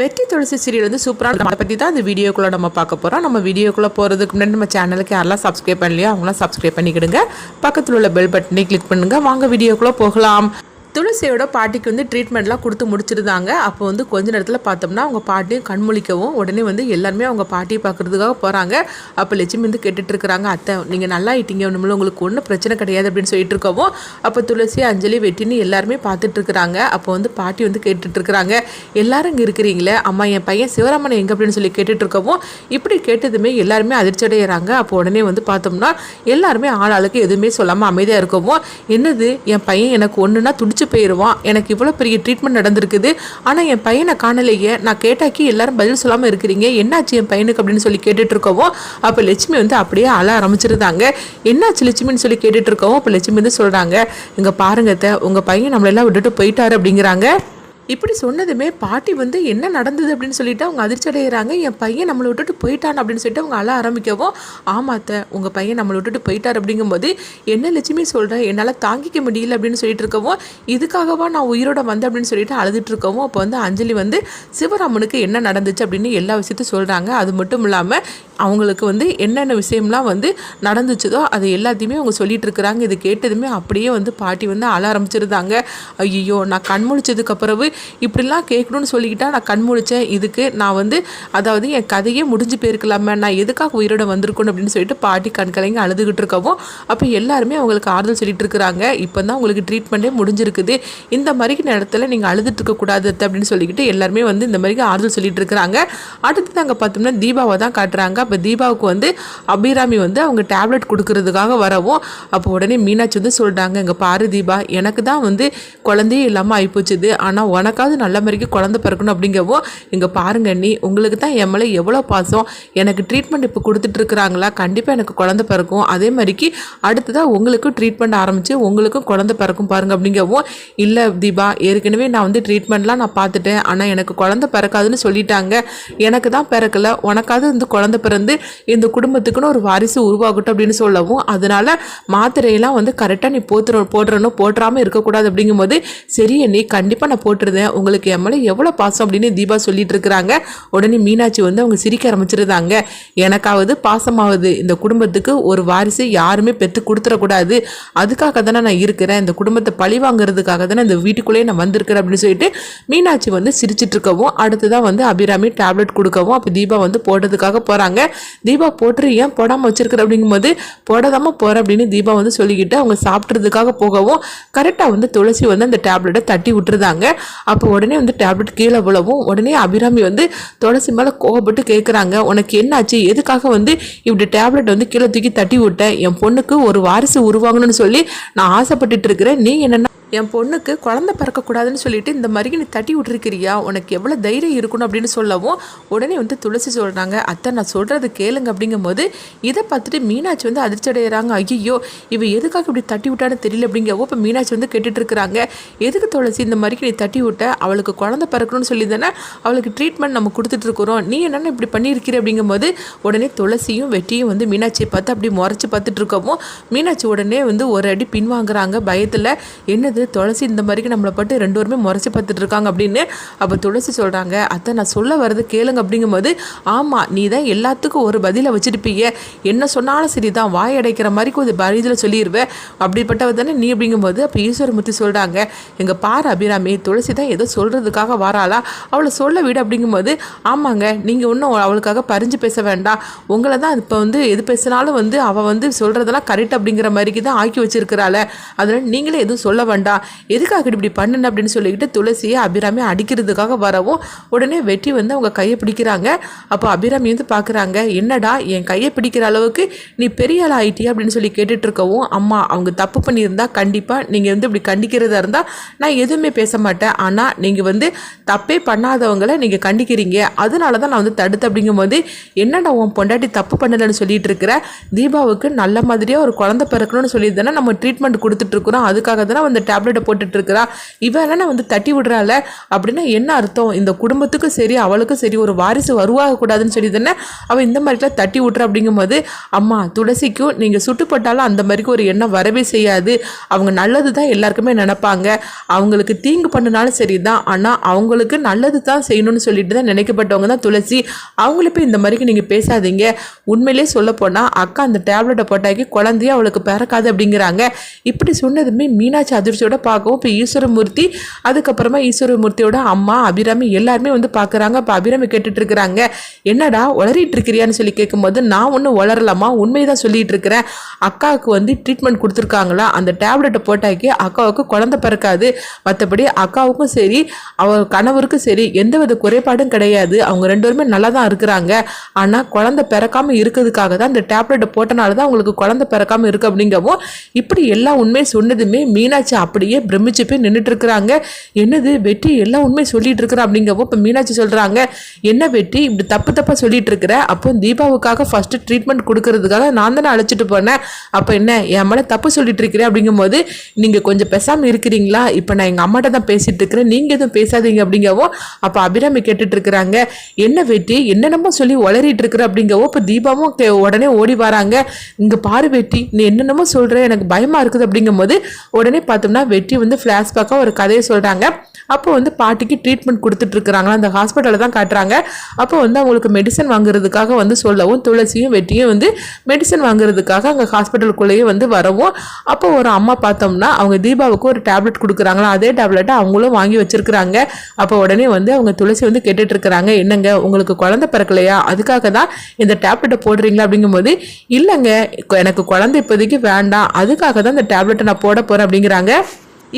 வெற்றி துளசி சீரியல் வந்து சூப்பரான அதை பற்றி தான் இந்த வீடியோக்குள்ளே நம்ம பார்க்க போகிறோம் நம்ம வீடியோக்குள்ளே போகிறதுக்கு முன்னாடி நம்ம சேனலுக்கு யாரெல்லாம் சப்ஸ்கிரைப் பண்ணலையோ அவங்களாம் சப்ஸ்கிரைப் பண்ணிக்கிடுங்க. பக்கத்தில் உள்ள பெல் பட்டனை கிளிக் பண்ணுங்கள் வாங்க வீடியோக்குள்ளே போகலாம். துளசியோட பாட்டிக்கு வந்து ட்ரீட்மெண்ட்லாம் கொடுத்து முடிச்சிருந்தாங்க. அப்போ வந்து கொஞ்ச நேரத்தில் பார்த்தோம்னா அவங்க பாட்டியும் கண்முழிக்கவும் உடனே வந்து எல்லாருமே அவங்க பாட்டியை பார்க்குறதுக்காக போகிறாங்க அப்போ லட்சுமி வந்து கேட்டுட்ருக்குறாங்க அத்தை நீங்கள் நல்லா ஆயிட்டீங்க ஒன்றுமில்ல உங்களுக்கு ஒன்றும் பிரச்சனை கிடையாது அப்படின்னு சொல்லிட்டு இருக்கவும் அப்போ துளசி அஞ்சலி வெட்டின்னு எல்லாருமே பார்த்துட்ருக்குறாங்க அப்போ வந்து பாட்டி வந்து கேட்டுட்ருக்குறாங்க எல்லாரும் இங்கே இருக்கிறீங்களே அம்மா என் பையன் சிவராமன் எங்கே? அப்படின்னு சொல்லி கேட்டுட்ருக்கவும் இப்படி கேட்டதுமே எல்லாருமே அதிர்ச்சி அடைகிறாங்க அப்போ உடனே வந்து பார்த்தோம்னா எல்லாருமே ஆளாளுக்கு எதுவுமே சொல்லாமல் அமைதியாக இருக்கவும் என்னது என் பையன் எனக்கு ஒன்றுனா துடிச்சு போயிடுவான் எனக்கு இவ்வளோ பெரிய ட்ரீட்மெண்ட் நடந்திருக்குது. ஆனால் என் பையனை காணலையே. நான் கேட்டாக்கி எல்லாரும் பதில் சொல்லாமல் இருக்கிறீங்க. என்னாச்சு என் பையனுக்கு அப்படின்னு சொல்லி கேட்டுட்ருக்கவும் அப்போ லட்சுமி வந்து அப்படியே அழ ஆரம்பிச்சிருந்தாங்க. என்னாச்சு லட்சுமின்னு சொல்லி கேட்டுட்ருக்கவும் அப்போ லட்சுமி வந்து சொல்கிறாங்க இங்கே பாருங்க உங்கள் பையன் நம்மளெல்லாம் விட்டுட்டு போயிட்டாரு அப்படிங்கிறாங்க. இப்படி சொன்னதுமே பாட்டி வந்து என்ன நடந்தது? அப்படின்னு சொல்லிட்டு அவங்க அதிர்ச்சி அடைகிறாங்க என் பையன் நம்மளை விட்டுட்டு போயிட்டான் அப்படின்னு சொல்லிட்டு அவங்க அழ ஆரம்பிக்கவும் ஆமாத்த உங்கள் பையன் நம்மளை விட்டுட்டு போயிட்டார் அப்படிங்கும்போது என்ன லட்சுமி சொல்கிறேன் என்னால் தாங்கிக்க முடியல அப்படின்னு சொல்லிட்டு இருக்கவும் இதுக்காகவா நான் உயிரோட வந்தேன் அப்படின்னு சொல்லிட்டு அழுதுட்டு இருக்கவும் அப்போ வந்து அஞ்சலி வந்து சிவராமனுக்கு என்ன நடந்துச்சு? அப்படின்னு எல்லா விஷயத்தையும் சொல்கிறாங்க அது மட்டும் இல்லாமல் அவங்களுக்கு வந்து என்னென்ன விஷயம்லாம் வந்து நடந்துச்சதோ அது எல்லாத்தையுமே அவங்க சொல்லிட்டு இருக்கிறாங்க. இது கேட்டதுமே அப்படியே வந்து பாட்டி வந்து அழ ஆரம்பிச்சிருந்தாங்க. ஐயோ நான் கண் முழிச்சதுக்கு பிறகு இப்படிலாம் கேட்கணும்னு சொல்லிக்கிட்டா நான் கண் முழிச்சேன் இதுக்கு நான் வந்து அதாவது என் கதையே முடிஞ்சு போயிருக்கலாமே நான் எதுக்காக உயிரோட வந்திருக்கணும் அப்படின்னு சொல்லிட்டு பாட்டி கண்கலைங்க அழுதுகிட்டு இருக்கவும் அப்போ எல்லாருமே அவங்களுக்கு ஆறுதல் சொல்லிட்டு இருக்கிறாங்க. இப்போ தான் உங்களுக்கு ட்ரீட்மெண்ட்டே முடிஞ்சிருக்குது. இந்த மாதிரி நேரத்தில் நீங்கள் அழுதுட்டு இருக்கக்கூடாது அப்படின்னு சொல்லிக்கிட்டு எல்லாருமே வந்து இந்த மாதிரி ஆறுதல் சொல்லிட்டு இருக்கிறாங்க. அடுத்து நாங்கள் பார்த்தோம்னா தீபாவை தான் காட்டுறாங்க. அப்போ தீபாவுக்கு வந்து அபிராமி வந்து அவங்க டேப்லெட் கொடுக்கறதுக்காக வரவும் அப்போ உடனே மீனாட்சி வந்து சொல்கிறாங்க இங்கே பாரு தீபா எனக்கு தான் வந்து குழந்தையே இல்லாமல் ஆகிப்போச்சுது ஆனால் உனக்காவது நல்ல மாதிரிக்கு குழந்தை பிறக்கணும் அப்படிங்கவும் இங்கே பாருங்க நீ உங்களுக்கு தான் என் மேலே எவ்வளோ பாசம். எனக்கு ட்ரீட்மெண்ட் இப்போ கொடுத்துட்டு இருக்கிறாங்களா? கண்டிப்பாக எனக்கு குழந்தை பிறக்கும். அதே மாதிரிக்கு அடுத்ததாக உங்களுக்கும் ட்ரீட்மெண்ட் ஆரம்பித்து உங்களுக்கும் குழந்தை பிறக்கும் பாருங்க அப்படிங்கவும் இல்லை தீபா ஏற்கனவே நான் வந்து ட்ரீட்மெண்ட்லாம் நான் பார்த்துட்டேன். ஆனால் எனக்கு குழந்தை பிறக்காதுன்னு சொல்லிட்டாங்க. எனக்கு தான் பிறக்கல. உனக்காவது இந்த குழந்தை பிறந்து இந்த குடும்பத்துக்குன்னு ஒரு வாரிசு உருவாகட்டும் அப்படின்னு சொல்லவும் அதனால மாத்திரையெல்லாம் வந்து கரெக்டாக நீ போத்துற போடுறணும் போட்டுறாமல் இருக்கக்கூடாது அப்படிங்கும்போது சரி நீ கண்டிப்பாக நான் இருந்தேன் உங்களுக்கு என் மேலே எவ்வளோ பாசம் அப்படின்னு தீபா சொல்லிட்டு இருக்கிறாங்க உடனே மீனாட்சி வந்து அவங்க சிரிக்க ஆரம்பிச்சிருந்தாங்க. எனக்காவது பாசமாவது இந்த குடும்பத்துக்கு ஒரு வாரிசு யாருமே பெற்று கொடுத்துடக்கூடாது. அதுக்காக தானே நான் இருக்கிறேன். இந்த குடும்பத்தை பழி வாங்குறதுக்காக தானே இந்த வீட்டுக்குள்ளேயே நான் வந்திருக்கிறேன் அப்படின்னு சொல்லிட்டு மீனாட்சி வந்து சிரிச்சிட்டு இருக்கவும் அடுத்ததான் வந்து அபிராமி டேப்லெட் கொடுக்கவும் அப்போ தீபா வந்து போடுறதுக்காக போகிறாங்க தீபா போட்டு ஏன் போடாமல் வச்சிருக்கிற? அப்படிங்கும்போது போடாதாம போகிற அப்படின்னு தீபா வந்து சொல்லிக்கிட்டு அவங்க சாப்பிட்றதுக்காக போகவும் கரெக்டாக வந்து துளசி வந்து அந்த டேப்லெட்டை தட்டி விட்டுருந்தாங்க. அப்போ உடனே வந்து டேப்லெட் கீழே விழவும். உடனே அபிராமி வந்து துளசி மேலே கோவப்பட்டு கேட்குறாங்க உனக்கு என்னாச்சு? எதுக்காக வந்து இப்படி டேப்லெட் வந்து கீழே தூக்கி தட்டி விட்டேன் என் பொண்ணுக்கு ஒரு வாரிசு உருவாகணும்னு சொல்லி நான் ஆசைப்பட்டுட்டு இருக்கிறேன். நீ என்னென்ன என் பொண்ணுக்கு குழந்த பிறக்கக்கூடாதுன்னு சொல்லிட்டு இந்த மாதிரி நீ தட்டி விட்டுருக்கிறியா? உனக்கு எவ்வளோ தைரியம் இருக்கணும் அப்படின்னு சொல்லவும் உடனே வந்து துளசி சொல்கிறாங்க அத்தை நான் சொல்கிறது கேளுங்க. அப்படிங்கும்போது இதை பார்த்துட்டு மீனாட்சி வந்து அதிர்ச்சி அடைகிறாங்க ஐயோ இவ எதுக்காக இப்படி தட்டி விட்டான்னு தெரியல அப்படிங்கவோ இப்போ மீனாட்சி வந்து கேட்டுட்டு இருக்கிறாங்க எதுக்கு துளசி இந்த மாதிரி நீ தட்டி விட்ட? அவளுக்கு குழந்த பிறக்கணும்னு சொல்லி தானே அவளுக்கு ட்ரீட்மெண்ட் நம்ம கொடுத்துட்டு இருக்கிறோம் நீ என்னென்ன இப்படி பண்ணியிருக்கிற? அப்படிங்கும்போது உடனே துளசியும் வெட்டியும் வந்து மீனாட்சியை பார்த்து அப்படி முறைச்சி பார்த்துட்டு இருக்கவும் மீனாட்சி உடனே வந்து ஒரு அடி பின்வாங்குறாங்க. பயத்தில் என்னது துளசி இந்த மாதிரிக்கு நம்மளை பட்டு ரெண்டு பேருமே முறைச்சி பார்த்துட்டு இருக்காங்க அப்படின்னு அப்போ துளசி சொல்கிறாங்க அத்தை நான் சொல்ல வர்றது கேளுங்க அப்படிங்கும்போது ஆமாம் நீ தான் எல்லாத்துக்கும் ஒரு பதிலை வச்சிருப்பீங்க. என்ன சொன்னாலும் சரி தான் வாய் அடைக்கிற மாதிரி ஒரு பதில சொல்லிடுவேன் அப்படிப்பட்டவ தானே நீ அப்படிங்கும்போது அப்போ ஈஸ்வரமூர்த்தி சொல்கிறாங்க எங்கள் பார் அபிராமி துளசி தான் ஏதோ சொல்கிறதுக்காக வராளா? அவளை சொல்ல விடு அப்படிங்கும்போது ஆமாங்க நீங்கள் இன்னும் அவளுக்காக பறிஞ்சு பேச வேண்டாம். உங்களை தான் இப்போ வந்து எது பேசினாலும் வந்து அவள் வந்து சொல்கிறதெல்லாம் கரெக்ட் அப்படிங்கிற மாதிரிக்கு தான் ஆக்கி வச்சிருக்கிறாள். அதனால் நீங்களே எதுவும் சொல்ல வேண்டாம். எதுக்காக இப்படி பண்ணணும் அப்படின்னு சொல்லிக்கிட்டு துளசியை அபிராமி அடிக்கிறதுக்காக வரவும் உடனே வெற்றி வந்து அவங்க கையை பிடிக்கிறாங்க. அப்போ அபிராமி வந்து பார்க்குறாங்க என்னடா என் கையை பிடிக்கிற அளவுக்கு நீ பெரிய ஆள் ஆயிட்டியா? அப்படின்னு சொல்லி கேட்டுட்டு இருக்கவும் அம்மா அவங்க தப்பு பண்ணியிருந்தா கண்டிப்பாக நீங்கள் வந்து இப்படி கண்டிக்கிறதா இருந்தால் நான் எதுவுமே பேச மாட்டேன். ஆனால் நீங்கள் வந்து தப்பே பண்ணாதவங்களை நீங்கள் கண்டிக்கிறீங்க. அதனால தான் நான் வந்து தடுத்து அப்படிங்கும்போது என்னடா உன் பொண்டாட்டி தப்பு பண்ணலைன்னு சொல்லிட்டு இருக்கிற தீபாவுக்கு நல்ல மாதிரியாக ஒரு குழந்தை பிறக்கணும்னு சொல்லி தானே நம்ம ட்ரீட்மெண்ட் கொடுத்துட்ருக்குறோம். அதுக்காக தானே அந்த டேப்லெட்டை போட்டுட்டு இருக்கிறா. இவன் வந்து தட்டி விடுறாள். அப்படின்னா என்ன அர்த்தம்? இந்த குடும்பத்துக்கும் சரி அவளுக்கும் சரி ஒரு வாரிசு வருவாக கூடாதுன்னு சொல்லி தானே அவள் இந்த மாதிரிலாம் தட்டி விட்ற அப்படிங்கும்போது அம்மா துளசிக்கும் நீங்கள் சுட்டுப்பட்டாலும் அந்த மாதிரிக்கு ஒரு எண்ணம் வரவே செய்யாது. அவங்க நல்லது தான் எல்லாருக்குமே நினைப்பாங்க. அவங்களுக்கு தீங்கு பண்ணினாலும் சரி தான். ஆனால் அவங்களுக்கு நல்லது தான் செய்யணும்னு சொல்லிட்டு தான் நினைக்கப்பட்டவங்க தான் துளசி. அவங்கள போய் இந்த மாதிரிக்கு நீங்கள் பேசாதீங்க. உண்மையிலே சொல்ல போனால் அக்கா அந்த டேப்லெட்டை போட்டாக்கி குழந்தைய அவளுக்கு பிறக்காது அப்படிங்கிறாங்க. இப்படி சொன்னதுமே மீனாட்சி அதிர்ச்சியோட பார்க்கவும். இப்போ ஈஸ்வரமூர்த்தி அதுக்கப்புறமா ஈஸ்வரமூர்த்தியோட அம்மா அபிராமி எல்லாருமே வந்து பார்க்குறாங்க. இப்போ அபிராமி கேட்டுட்டு இருக்கிறாங்க என்னடா உளறிட்டு இருக்கிறியான்னு சொல்லி கேட்கும்போது நான் ஒன்றும் உளரலாமா உண்மையை சொல்லிட்டு இருக்கிறேன் அக்காவுக்கு வந்து ட்ரீட்மெண்ட் கொடுத்துருக்காங்களா? அந்த டேப்லெட்டை போட்டாக்கி அக்காவுக்கு குழந்தை பிறக்காது. மற்றபடி அக்காவுக்கும் சரி அவ கணவருக்கும் சரி எந்தவித குறைபாடும் கிடையாது. அவங்க ரெண்டு பேருமே நல்லா தான் இருக்கிறாங்க. ஆனால் குழந்தை பிறக்காமல் இருக்கிறதுக்காக தான் அந்த டேப்லெட்டை போட்டனால தான் அவங்களுக்கு குழந்தை பிறக்காமல் இருக்குது அப்படிங்கவும் இப்படி எல்லா உண்மையும் சொன்னதுமே மீனாட்சி அப்படியே பிரமிச்சு போய் நின்றுட்டு இருக்கிறாங்க என்னது வெற்றி எல்லா உண்மை சொல்லிட்டு இருக்கிற அப்படிங்கப்போ இப்போ மீனாட்சி சொல்கிறாங்க என்ன வெற்றி இப்படி தப்பு தப்பாக சொல்லிட்டு இருக்கிற அப்போ தீபாவுக்காக ஃபஸ்ட்டு ட்ரீட்மெண்ட் கொடுக்கறதுக்காக நான் தானே அழைச்சிட்டு போனேன். அப்போ என்ன என் மேலே தப்பு சொல்லிட்டு இருக்கிறேன் அப்படிங்கும்போது நீங்கள் கொஞ்சம் பேசாமல் இருக்கிறீங்களா? இப்போ நான் எங்கள் அம்மாட்ட தான் பேசிட்டு இருக்கிறேன். நீங்கள் எதுவும் பேசாதீங்க அப்படிங்கவோ அப்போ அபிராமி கேட்டுட்டு இருக்கிறாங்க என்ன வெட்டி என்னென்னமோ சொல்லி உளறிட்டு இருக்கிற அப்படிங்கவோ இப்போ தீபாவும் கே- உடனே ஓடி வராங்க இங்கே பாரு வெட்டி நீ என்னென்னமோ சொல்கிற எனக்கு பயமாக இருக்குது. அப்படிங்கும்போது உடனே பார்த்தோம்னா வெட்டி வந்து ஃப்ளாஷ்பேக்காக ஒரு கதையை சொல்கிறாங்க அப்போ வந்து பாட்டிக்கு ட்ரீட்மெண்ட் கொடுத்துட்ருக்குறாங்களா அந்த ஹாஸ்பிட்டலில் தான் காட்டுறாங்க. அப்போ வந்து அவங்களுக்கு மெடிசன் வாங்குறதுக்காக வந்து சொல்லவும் துளசியும் வெட்டியும் வந்து மெடிசன் வாங்குறதுக்காக அங்கே ஹாஸ்பிட்டலுக்குள்ளேயே வந்து வரவும். அப்போ ஒரு அம்மா பார்த்தோம்னா அவங்க தீபாவுக்கு ஒரு டேப்லெட் கொடுக்குறாங்களா? அதே டேப்லெட்டை அவங்களும் வாங்கி வச்சிருக்கிறாங்க. அப்போ உடனே வந்து அவங்க துளசி வந்து கேட்டுட்ருக்குறாங்க. என்னங்க உங்களுக்கு குழந்தை பிறக்கலையா? அதுக்காக தான் இந்த டேப்லெட்டை போடுறீங்களா? அப்படிங்கும்போது இல்லைங்க எனக்கு குழந்தை இப்போதைக்கு வேண்டாம். அதுக்காக தான் இந்த டேப்லெட்டை நான் போட போகிறேன் அப்படிங்கிறாங்க.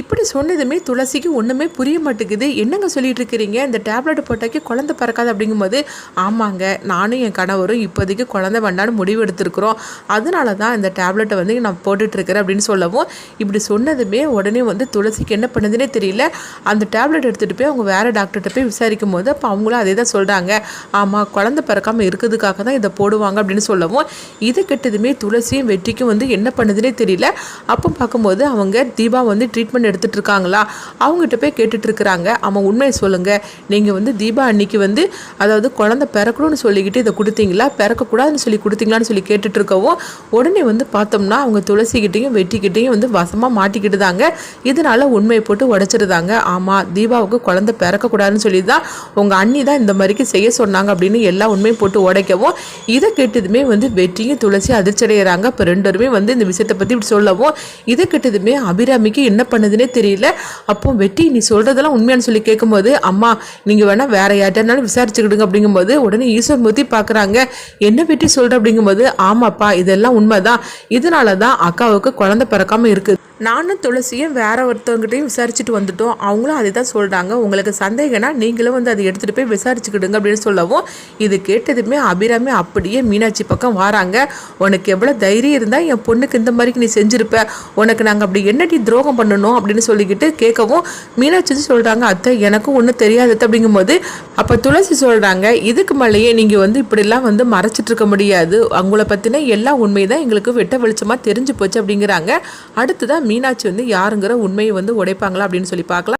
இப்படி சொன்னதுமே துளசிக்கு ஒன்றுமே புரிய மாட்டேங்குது. என்னங்க சொல்லிட்டு இருக்கிறீங்க இந்த டேப்லெட் போட்டாக்கி குழந்தை பிறக்காது அப்படிங்கும்போது ஆமாங்க நானும் என் கணவரும் இப்போதைக்கு குழந்தை வேண்டான்னு முடிவு எடுத்திருக்கிறோம். அதனால தான் இந்த டேப்லெட்டை வந்து நான் போட்டுட்ருக்கிறேன் அப்படின்னு சொல்லவும் இப்படி சொன்னதுமே உடனே வந்து துளசிக்கு என்ன பண்ணுதுன்னே தெரியல. அந்த டேப்லெட் எடுத்துகிட்டு போய் அவங்க வேறு டாக்டர்கிட்ட போய் விசாரிக்கும் போது அப்போ அவங்களும் அதே தான் சொல்கிறாங்க ஆமாம் குழந்தை பிறக்காமல் இருக்கிறதுக்காக தான் இதை போடுவாங்க அப்படின்னு சொல்லவும் இதை கெட்டதுமே துளசியும் வெற்றிக்கும் வந்து என்ன பண்ணுதுன்னே தெரியல. அப்போ பார்க்கும்போது அவங்க தீபா வந்து ட்ரீட்மெண்ட் எடுத்துட்டு இருக்காங்களா அவங்ககிட்ட போய் கேட்டுட்டு இருக்கிறாங்க ஆமாம் உண்மையை சொல்லுங்க. நீங்கள் வந்து தீபா அன்னைக்கு வந்து அதாவது குழந்தை பிறக்கணும்னு சொல்லிக்கிட்டு இதை கொடுத்தீங்களா? பிறக்கக்கூடாதுன்னு சொல்லி கொடுத்தீங்களான்னு சொல்லி கேட்டுட்டு இருக்கவும் உடனே வந்து பார்த்தோம்னா அவங்க துளசிக்கிட்டையும் வெட்டிக்கிட்டையும் வந்து வசமாக மாட்டிக்கிட்டு தாங்க இதனால உண்மையை போட்டு உடைச்சிருந்தாங்க ஆமாம் தீபாவுக்கு குழந்தை பிறக்கக்கூடாதுன்னு சொல்லி தான் உங்கள் அண்ணி தான் இந்த மாதிரிக்கு செய்ய சொன்னாங்க அப்படின்னு எல்லா உண்மையும் போட்டு உடைக்கவும் இதை கேட்டதுமே வந்து வெற்றியும் துளசி அதிர்ச்சி அடைகிறாங்க இப்போ ரெண்டு வந்து இந்த விஷயத்தை பற்றி இப்படி சொல்லவும் இதை கேட்டதுமே அபிராமிக்கு என்ன பண்ணுதுன்னே தெரியல. அப்போ வெட்டி நீ சொல்கிறதெல்லாம் உண்மையானு சொல்லி கேட்கும்போது அம்மா நீங்கள் வேணால் வேற யார்ட்டாலும் விசாரிச்சுக்கிடுங்க அப்படிங்கும்போது உடனே ஈஸ்வரமூர்த்தி பார்க்குறாங்க என்ன வெட்டி சொல்கிற அப்படிங்கும்போது ஆமாப்பா இதெல்லாம் உண்மைதான். இதனால தான் அக்காவுக்கு குழந்தை பிறக்காம இருக்குது. நானும் துளசியும் வேற ஒருத்தவங்ககிட்டையும் விசாரிச்சுட்டு வந்துட்டோம். அவங்களும் அதை தான் சொல்கிறாங்க உங்களுக்கு சந்தேகம்னா நீங்களும் வந்து அதை எடுத்துகிட்டு போய் விசாரிச்சுக்கிடுங்க அப்படின்னு சொல்லவும் இது கேட்டதுமே அபிராமி அப்படியே மீனாட்சி பக்கம் வராங்க. உனக்கு எவ்வளோ தைரியம் இருந்தால் என் பொண்ணுக்கு இந்த மாதிரிக்கு நீ செஞ்சுருப்ப. உனக்கு நாங்கள் அப்படி என்னடி துரோகம் பண்ணணும் அப்படின்னு சொல்லிக்கிட்டு கேட்கவும் மீனாட்சி வந்து சொல்கிறாங்க அத்தை எனக்கும் ஒன்றும் தெரியாது அத்தை அப்படிங்கும்போது அப்போ துளசி சொல்கிறாங்க இதுக்கு மேலேயே நீங்கள் வந்து இப்படிலாம் வந்து மறைச்சிட்டு இருக்க முடியாது. அவங்கள பற்றின எல்லா உண்மை தான் எங்களுக்கு வெட்ட வெளிச்சமாக தெரிஞ்சு போச்சு அப்படிங்கிறாங்க. அடுத்ததான் மீனாட்சி வந்து யாருங்கிற உண்மையை வந்து உடைப்பாங்களா அப்படின்னு சொல்லி பார்க்கலாம்.